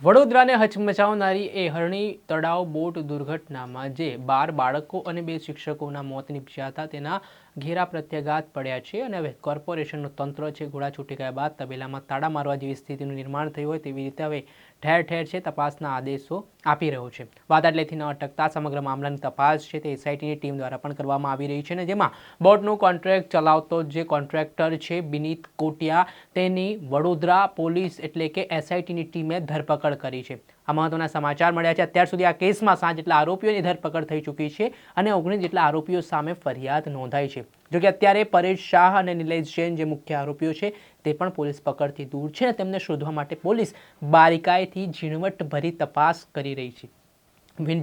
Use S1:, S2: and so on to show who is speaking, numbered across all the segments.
S1: વડોદરાને હચમચાવનારી એ હરણી તળાવ બોટ દુર્ઘટનામાં જે બાર બાળકો અને બે શિક્ષકોના મોત નીપજ્યા હતા, તેના ઘેરા પ્રત્યાઘાત પડ્યા છે અને હવે કોર્પોરેશનનું તંત્ર છે, ઘોડા છૂટી ગયા બાદ તબેલામાં તાળા મારવા જેવી સ્થિતિનું નિર્માણ થયું હોય તેવી રીતે હવે ઠેર ઠેર છે તપાસના આદેશો આપી રહ્યો છે. વાત એટલેથી ન અટકતા, સમગ્ર મામલાની તપાસ છે તે એસઆઈટીની ટીમ દ્વારા પણ કરવામાં આવી રહી છે અને જેમાં બોટનું કોન્ટ્રાક્ટ ચલાવતો જે કોન્ટ્રાક્ટર છે, બિનીત કોટિયા, તેની વડોદરા પોલીસ એટલે કે એસઆઈટીની ટીમે ધરપકડ કરી છે. આ મહત્વના સમાચાર મળ્યા છે. અત્યાર સુધી આ કેસમાં સાત જેટલા આરોપીઓની ધરપકડ થઈ ચૂકી છે અને ઓગણીસ જેટલા આરોપીઓ સામે ફરિયાદ નોંધાઈ છે. જોકે અત્યારે પરેશ શાહ અને નિલેશ જૈન જે મુખ્ય આરોપીઓ છે, તે પણ પોલીસ પકડથી દૂર છે અને તેમને શોધવા માટે પોલીસ બારીકાઈથી ઝીણવટભરી તપાસ કરી રહી છે.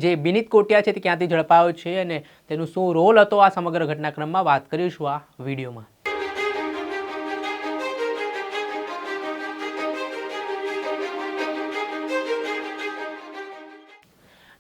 S1: જે બિનિત કોટિયા છે, તે ક્યાંથી ઝડપાયો છે અને તેનું શું રોલ હતો આ સમગ્ર ઘટનાક્રમમાં વાત કરીશું આ વિડીયોમાં.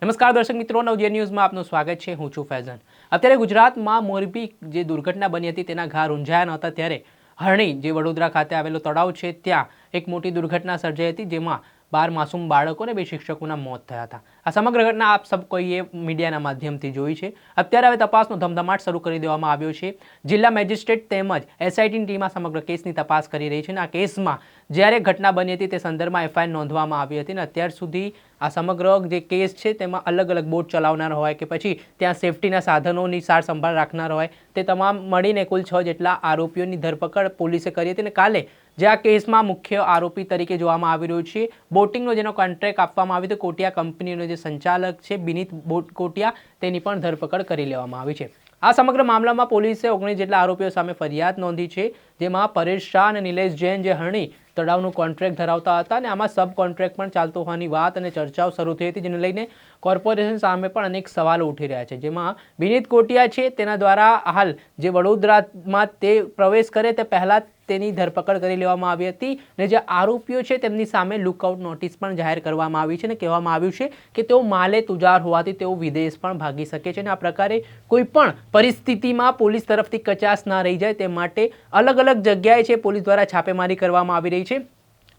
S1: નમસ્કાર દર્શક મિત્રો નવજે ન્યૂઝમાં આપનું સ્વાગત છે. હું છું ફૈઝન. અત્યારે ગુજરાતમાં મોરબી જે દુર્ઘટના બની હતી તેના ઘા રૂંઝાયા નહોતા. ત્યારે હરણી, જે વડોદરા ખાતે આવેલો તળાવ છે, ત્યાં એક મોટી દુર્ઘટના સર્જાઈ હતી, જેમાં બાર માસૂમ બાળકો અને બે શિક્ષકોના મોત થયા હતા. આ સમગ્ર ઘટના આપ સબ કોઈએ મીડિયાના માધ્યમથી જોઈ છે. અત્યારે હવે તપાસનો ધમધમાટ શરૂ કરી દેવામાં આવ્યો છે. જિલ્લા મેજિસ્ટ્રેટ તેમજ એસઆઈટીની ટીમ આ સમગ્ર કેસની તપાસ કરી રહી છે અને આ કેસમાં જ્યારે ઘટના બની હતી તે સંદર્ભમાં એફઆઈઆર નોંધવામાં આવી હતી અને અત્યાર સુધી આ સમગ્ર જે કેસ છે તેમાં અલગ અલગ બોટ ચલાવનાર હોય કે પછી ત્યાં સેફટીના સાધનોની સાર સંભાળ રાખનાર હોય તે તમામ મળીને કુલ છ જેટલા આરોપીઓની ધરપકડ પોલીસે કરી હતી અને કાલે જે આ કેસમાં મુખ્ય આરોપી તરીકે જોવામાં આવી રહ્યો છે. બોટિંગનો જેનો કોન્ટ્રાક્ટ આપવામાં આવ્યો હતો કોટિયા કંપનીનો જે સંચાલક છે બિનિત બોટ કોટિયા, તેની પણ ધરપકડ કરી લેવામાં આવી છે. આ સમગ્ર મામલામાં પોલીસે ઓગણીસ જેટલા આરોપીઓ સામે ફરિયાદ નોંધી છે, જેમાં પરેશ શાહ અને નિલેશ જૈન જે હરણી તળાવનું કોન્ટ્રાક્ટ ધરાવતા હતા અને આમાં સબ કોન્ટ્રાક્ટ પણ ચાલતો હોવાની વાત અને ચર્ચાઓ શરૂ થઈ હતી, જેને લઈને કોર્પોરેશન સામે પણ અનેક સવાલો ઉઠી રહ્યા છે. જેમાં વિનીત કોટિયા છે, તેના દ્વારા હાલ જે વડોદરામાં તે પ્રવેશ કરે તે પહેલાં તેની ધરપકડ કરી લેવામાં આવી હતી અને જે આરોપીઓ છે તેમની સામે લુકઆઉટ નોટિસ પણ જાહેર કરવામાં આવી છે અને કહેવામાં આવ્યું છે કે તેઓ માલે તુજાર હોવાથી તેઓ વિદેશ પણ ભાગી શકે છે અને આ પ્રકારે કોઈ પણ પરિસ્થિતિમાં પોલીસ તરફથી કચાસ ના રહી જાય તે માટે અલગ અલગ જગ્યાએ છે પોલીસ દ્વારા છાપેમારી કરવામાં આવી રહી છે.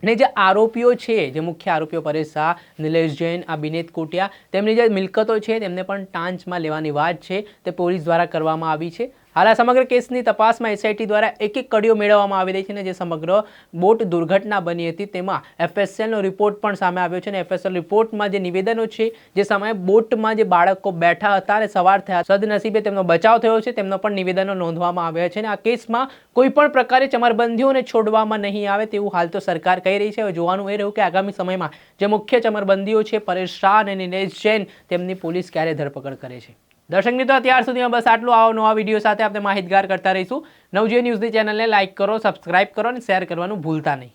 S1: ને જે આરોપીઓ છે, જે મુખ્ય આરોપીઓ પરેશ શાહ, નિલેશ જૈન આ બિનેત કોટિયા, તેમની જે મિલકતો છે તેમને પણ ટાંચમાં લેવાની વાત છે તે પોલીસ દ્વારા કરવામાં આવી છે. હાલ આ સમગ્ર કેસની તપાસમાં એસઆઈટી દ્વારા એક એક કડીઓ મેળવવામાં આવી રહી છે અને જે સમગ્ર બોટ દુર્ઘટના બની હતી તેમાં એફએસએલનો રિપોર્ટ પણ સામે આવ્યો છે અને એફએસએલ રિપોર્ટમાં જે નિવેદનો છે, જે સમયે બોટમાં જે બાળકો બેઠા હતા અને સવાર થયા, સદનસીબે તેમનો બચાવ થયો છે, તેમનો પણ નિવેદનો નોંધવામાં આવ્યા છે અને આ કેસમાં કોઈ પણ પ્રકારે ચમરબંધીઓને છોડવામાં નહીં આવે તેવું હાલ તો સરકાર કહી રહી છે. હવે જોવાનું એ રહ્યું કે આગામી સમયમાં જે મુખ્ય ચમરબંધીઓ છે, પરેશ શાહ અને નિલેશ જૈન તેમની પોલીસ ક્યારે ધરપકડ કરે છે. દર્શક મિત્રો, અત્યાર સુધીમાં બસ આટલું. આવો નવા વીડિયો સાથે આપણે માહિતગાર કરતા રહીશું. નવજીવન ન્યૂઝની ચેનલને લાઇક કરો, સબસ્ક્રાઇબ કરો અને શેર કરવાનું ભૂલતા નહીં.